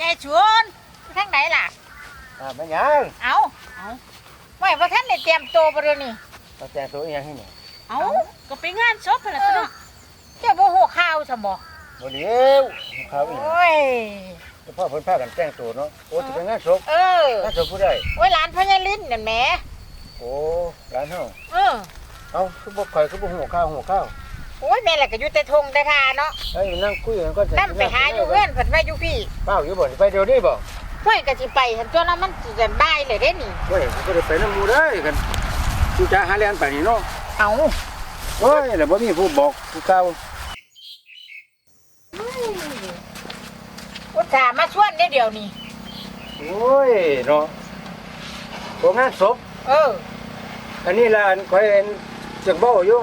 ยายชวนทางไหนล่ะ อ่าแม่นยังเอาเอาไว้ว่าท่านได้เตรียมตัวบ่เดี๋ยวนี้มาแต่งตัวอีหยังให้นี่เอาก็ไปงานศพหั่นล่ะเนาะเจ้าบ่ฮู้ข่าวซะบ่บ่เดียวเขาอีหยังโอ้ยพ่อเพิ่นพากันแต่งตัวเนาะโอ้สิเป็นงานศพเอองานศพผู้ใดโอ้ยหลานพ่อยายลิ้นนั่นแหมโอ้ร้านเฮาเออ เอ้าคือบ่ข่อยคือบ่ฮู้ข้าวฮู้ข้าว โอ้ยแม่ล่ะก็อยู่แต่ทงแต่ทาเนาะเฮ้ยนั่งคุยกันก็จะนำไปหาอยู่เฮือนเพิ่นว่าอยู่พี่เป้าอยู่บ่สิไปเดี๋ยวนี้บ่ห้วยก็สิไปหั่นตัวนั้นมันสิจะบ่ายเลยเด้นี่เฮ้ยก็ได้ไปนำหมู่ได้กันจูจ้าหาแลนไปนี่เนาะเอาโอ้ยแล้วบ่มีผู้บอกผู้เก่าอุตส่าห์มาชวนได้เดี๋ยวนี้โอ้ยเนาะบ่งานศพเอออันนี้ล่ะอันข่อยเห็นจักเว้าอยู่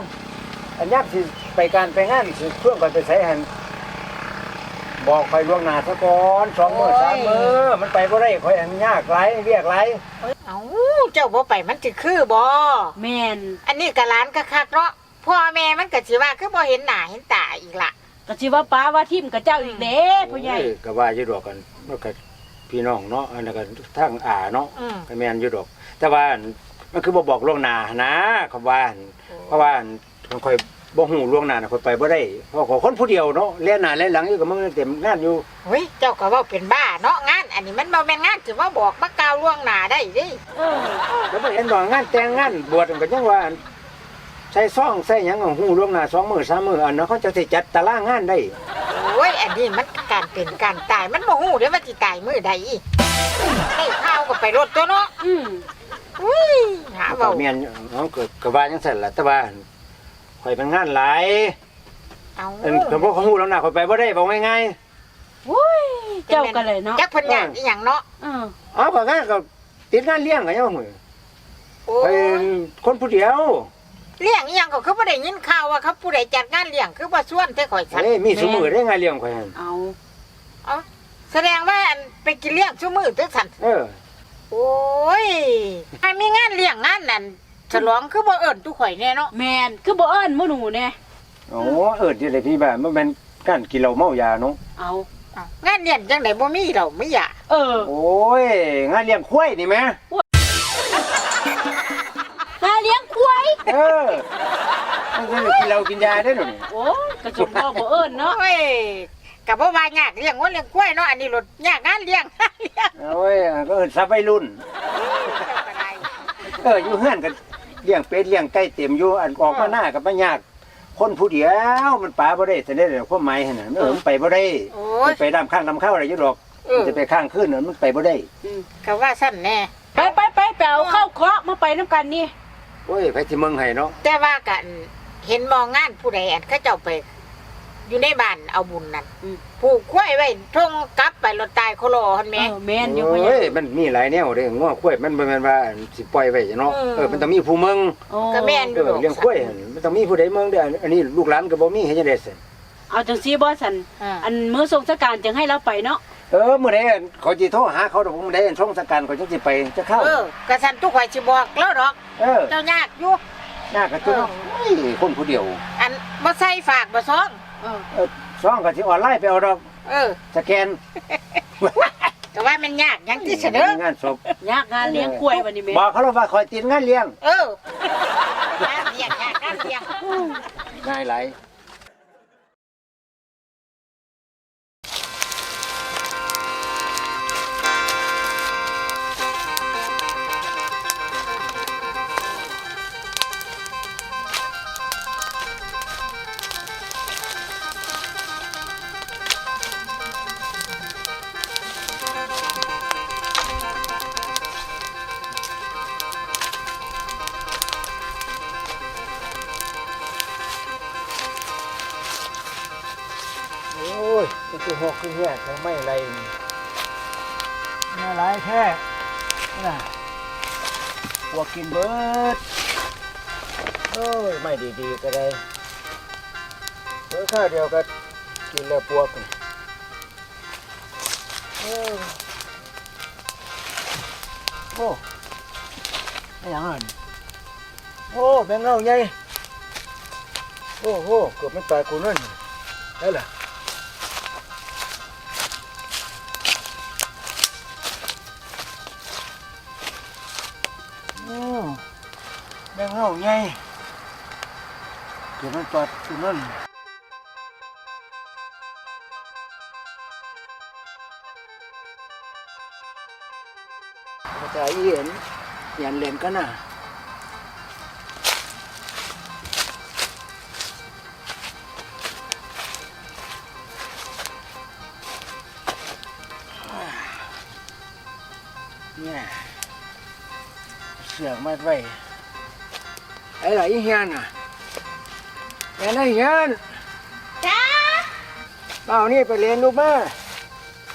อันยามสิ ไปการไปงานสิเพื่อนก่อนไปไสหั่นบอกข่อยล่วงหน้าซะก่อนสองมื้อสามมื้อมันไปบ่ได้ข่อยอันยากหลายเรียกหลายเอาเจ้าบ่ไปมันสิคือบ่แม่นอันนี้ก็หลานก็คักเนาะพ่อแม่มันก็สิว่าคือบ่เห็นหน้าเห็นตาอีกล่ะก็สิว่าป้าว่าทิมกับเจ้าอีกเด้พ่อใหญ่โอ้ยก็ว่าอยู่ดอกกันมันก็พี่น้องเนาะอันนั้นก็ทางอาเนาะอืมก็แม่นอยู่ดอก แต่ว่าอันมันคือบ่บอกล่วงหน้านะคำว่าอันเพราะว่าอันมันค่อย บ่ฮู้ล่วงหน้าน่ะค่อยไปบ่ได้เพราะขอคนผู้เดียวเนาะเล่นหน้าเล่นหลังอยู่กับมึงเต็มงานอยู่เฮ้ยเจ้าก็เว้าเป็นบ้าเนาะงาน อันนี้มันบ่แม่นงานสิว่าบอกมากล่าวล่วงหน้าได้เดิเออแล้วบ่เห็นดอกงานแต่งงานบวชก็ยังว่าอันใส่ซองใส่หยังก็ฮู้ล่วงหน้า2มื้อ3มื้ออันนั้นเขาจะสิจัดตารางงานได้ โอ้ยอันนี้มันการเป็นการตายมันบ่ฮู้เด้ว่าสิตายมื้อใดได้ข้าวก็ไปรถตัวเนาะอืมอุ้ยหาก็เว้าแม่นเนาะก็ก็ว่าจังซั่นล่ะแต่ว่า ข่อยเป็นงานหลายเอาอันคำว่าเขาฮู้ล่วงหน้าข่อยไปบ่ได้บอกง่ายโอ้ยเจ้ากันเลยเนาะจักเพิ่นอยากอีหยังเนาะเออๆเอาก็งานก็ติดงานเลี้ยงก็ยังมื้อโอ้ไปคนผู้เดียวเลี้ยงอีหยังก็คือบ่ได้ยินข่าวว่าเขาผู้ใดจัดงานเลี้ยงคือบ่ชวนแต่ข่อยสั่นเอ้ยมีสมือได้งานเลี้ยงข่อยหั่นเอาแสดงว่าอันไปกินเลี้ยงซุมื้อตัวสั่นเออ โอ้ยถ้ามีงานเลี้ยงงานนั่น ฉลองคือบ่เอิ้นตุข่อยแน่เนาะแม่นคือบ่เอิ้นมื้อหนูแน่โอ้เอิ้นที่ไดพี่บ้านมันเป็นการกินเหล้าเมายาเนาะเอาอ้าวงานเลี้ยงจังไดบ่มีดอกมีหยาเออโอ้ยงานเลี้ยงควายนี่แหมหาเลี้ยงควายเออมันก็กินเหล้ากินยาได้หนูนี่โอ้ยกระจกบ่บ่เอิ้นเนาะโอ้ยก็บ่ว่ายากเลี้ยงวัวเลี้ยงควายเนาะอันนี้รถยากงานเลี้ยงเลี้ยงโอ้ยก็เอิ้นซับวัยรุ่นเจ้าก็ได้เอออยู่เฮือนก็ เลี้ยงเป็ดเลี้ยงไก่เต็มอยู่อันออกมาหน้าก็บ่ยาก คนผู้เดียวมันปาบ่ได้แสดงแต่ความหมายหั่นน่ะเออมันไปบ่ได้โอ้มัยนไปดำข้างดำเข้าอะไรอยู่ดอกเออมันจะไปข้างขึ้นน่ะมันไปบ่ได้ก็ว่าซั่นแน่ ไปไปไปไปเอาข้าวเคราะห์มาไปน้ำกันนี่โอ้ยไปที่เมืองไห้เนาะแต่ว่ากันเห็นมองงานผู้ใดอันเขาเจ้าไป อยู่ในบ้านเอาบุญนั่นอืม ผูกควายไว้ทงกลับไปรถตายโคโลหั่นแหเอม่อแม่นอยู่พ่อใหญ่โอ้ยมันมีหลายแนวเด้ง้อข้วยมันบ่แม่นว่าสิปล่อยไว้เนาะอืม เออมันต้องมีผู้เมืองโอ้ก็แม่น เออเลี้ยงข้วยหั่นมันต้องมีผู้ใดเมืองเด้ออันนี้ลูกหลานก็บ่มีเฮ็ดจังได๋สิเอาจังซี่บ่สันอ่าอันมื้อสงสการจังให้เราไปเนาะเออมื้อใดเขาสิโทรหาเขาดอกมื้อใดช่องสกันเขาจังสิไปจะเข้า เออก็ซั่นตุข่อยสิบอกแล้วดอกเออเจ้ายากอยู่ หน้าก็ตัวโอ้ยคนผู้เดียว อันบ่ใส่ฝากบ่ซอง เออเออช่องก็สิออนไลน์ไปเอาดอกเออสแกนก็ว่ามันยากหยังที่เสนองานศพยากงานเลี้ยงควายวันนี้แม่บอกเขาแล้วว่าคอยติดงานเลี้ยงเออการเลี้ยงยากการเลี้ยงง่ายหลาย อ้ยมันคือหกคือแห่ทั้งไม่ไรนี่น่าหลายแท้น่ะพวกกินเบิดโอ้ยไม่ดีๆก็ได้เพิ่ข้าวเดียวก็กินแล้วปวกนี่โอ้โอ้ไม่ยังอะนี่โอ้แบงเงาใหญ่โอ้โหเกือบไม่ตายกูนั่นได้ล่ะ เงาไงเดี๋ยวมันตอดตัวนั่นภาษาอีเห็นเขียนเล่นกันน่ะเนี่ยเสือกมัดไว้ ไอ้ไหลเฮียนอะแม่นไอ้เฮียนจ้าเอานี่ไปเรียนลูกมา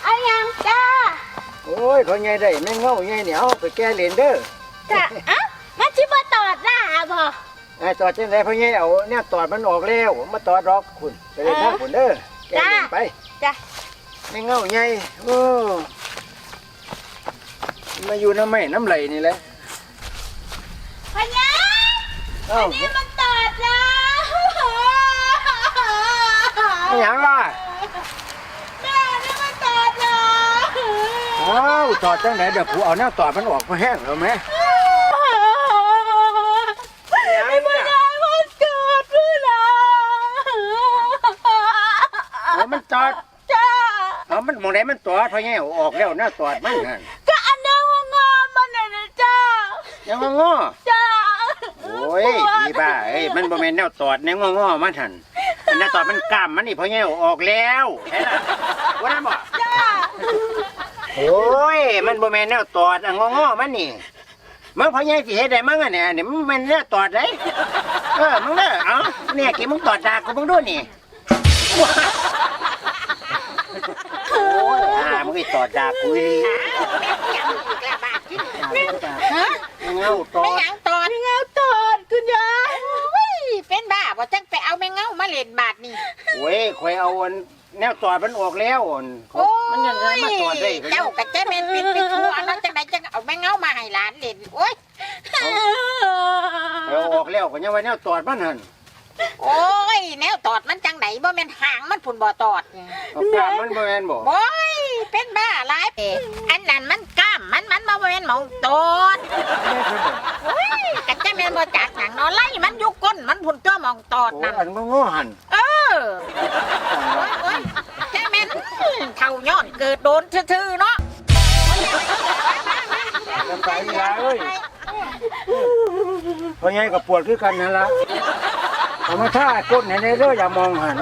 เอายังจ้าโอ้ยเขาไงได้แม่งเงาไงเหนียวไปแก้เรียนเด้อจ้าอะมาชิบตอดล่ะบ่ไอ้ตอดจังไดพ่อใหญ่เอาเนี่ยตอดมันออกแล้วมาตอดดอกคุณไปเลยทางคุณเด้อแก้เรียนไปจ้าแม่งเงาไงโอ้มาอยู่น้ำไม่น้ำไหลนี่แหละพะยาเอ้านี่มันตอดล่ะไม่หยังล่ะแม่นี่มันตอดล่ะเอ้าตอดจังไหนเดี๋ยวผู้เอาเนี่ยตอดมันออกมาแห้งแล้วไหมไอ้พะยามันตอดด้วยล่ะเอามันตอดจ้าเอามันหมองไหนมันตอดพ่อใหญ่เอาออกแล้วเนี่ยตอดมันนั่นก็อันนั้นว่างอมันน่ะนะจ้ายังงอจ้า โอ้ยพี่บ้าเอ้ยมันบ่แม่นแนวตอดแนวงอๆมันหั่นอันแนวตอดมันกล้ามมันนี่พ่อใหญ่เอาออกแล้วเห็นล่ะว่านั่นบ่จ้าโอ้ยมันบ่แม่นแนวตอดอะงอๆมันนี่มึงพ่อใหญ่สิเฮ็ดได้มั้งอะเนี่ยนี่มันแม่นแนวตอดได้เออมึงเด้อเอ้าเนี่ยกี่มึงตอดดากกูมึงดูนี่โอ้ยอ่ามึงไอ้ตอดดากกูอีหลีเงาตอไม่ดหยังตอดเงาตอดคุณยายเป็นบ้าบ่จังไปเอาแมงเงามาเล่นบาดนี่ โอ้ยข่อยเอาอันแนวตอดมันออกแล้วอั่นมันยังไงมาตอดได้ก็เจ้ากับเจ้าแม่นเป็นไปทั่วเนาะจังไดจังเอาแมงเงามาให้หลานเล่นโอ้ยเอาออกแล้วก็ยังว่าแนวตอดมันหั่นโอ้ยแนวตอดมันจังไดบ่แม่นหางมันพุ่นบ่ตอดเอากล้ามมันบ่แม่นบ่โอ้ยเป็นบ้าหลายเอ้อันนั้นมันกล้า มมันมันบ่แม่นหมองตอดโอ้ยกับเจ้าแม่นบ่จักหยังเนาะไล่มันอยู่ก้นมันพุ่นตัวหมองตอดโอ้นั่นอันบ่งอหั่นเออโอ้ยโอ้ยแค่แม่นเท่าย้อนเกิดโดนทื่อๆเนาะลำไปยาเอ้ยเพราะไงก็ปวดคือกันนั่นล่ะเอามาท่าก้นให้ในเด้ออย่ามองหั่น